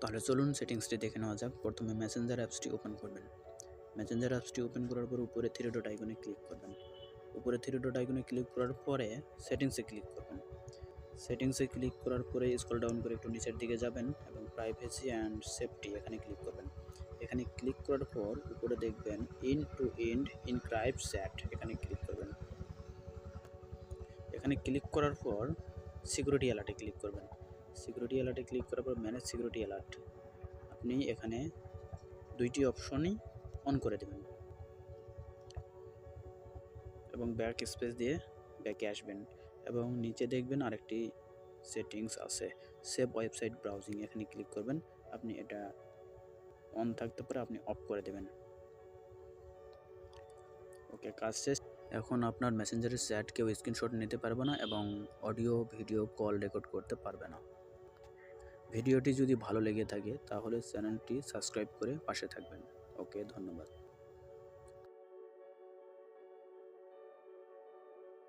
তাহলে চলুন সেটিংসটি দেখে নেওয়া যাক। প্রথমে মেসেঞ্জার অ্যাপসটি ওপেন করবেন। মেসেঞ্জার অ্যাপসটি ওপেন করার পর উপরে থ্রি ডট আইকনে ক্লিক করবেন। উপরে থ্রি ডট আইকনে ক্লিক করার পরে সেটিংসে ক্লিক করবেন। সেটিংসে ক্লিক করার পরে স্ক্রল ডাউন করে একটু নিচের দিকে যাবেন এবং প্রাইভেসি অ্যান্ড সেফটি এখানে ক্লিক করবেন। এখানে ক্লিক করার পর উপরে দেখবেন in to end in encrypted এখানে ক্লিক করবেন। এখানে ক্লিক করার পর সিকিউরিটি অ্যালার্টে ক্লিক করবেন। সিকিউরিটি অ্যালার্টে ক্লিক করার পর ম্যানেজ সিকিউরিটি অ্যালার্ট আপনি এখানে দুইটি অপশনই অন করে দেবেন এবং ব্যাক স্পেস দিয়ে ব্যাকে আসবেন এবং নিচে দেখবেন আরেকটি সেটিংস আছে সেভ ওয়েবসাইট ব্রাউজিং এখানে ক্লিক করবেন, আপনি এটা অন থাকতে পারে আপনি অফ করে দেবেন। ওকে কাজ শেষ। এখন আপনার মেসেঞ্জারের চ্যাট কেউ স্ক্রিনশট নিতে পারবে না এবং অডিও ভিডিও কল রেকর্ড করতে পারবে না। ভিডিওটি যদি ভালো লেগে থাকে তাহলে চ্যানেলটি সাবস্ক্রাইব করে পাশে থাকবেন। ওকে ধন্যবাদ।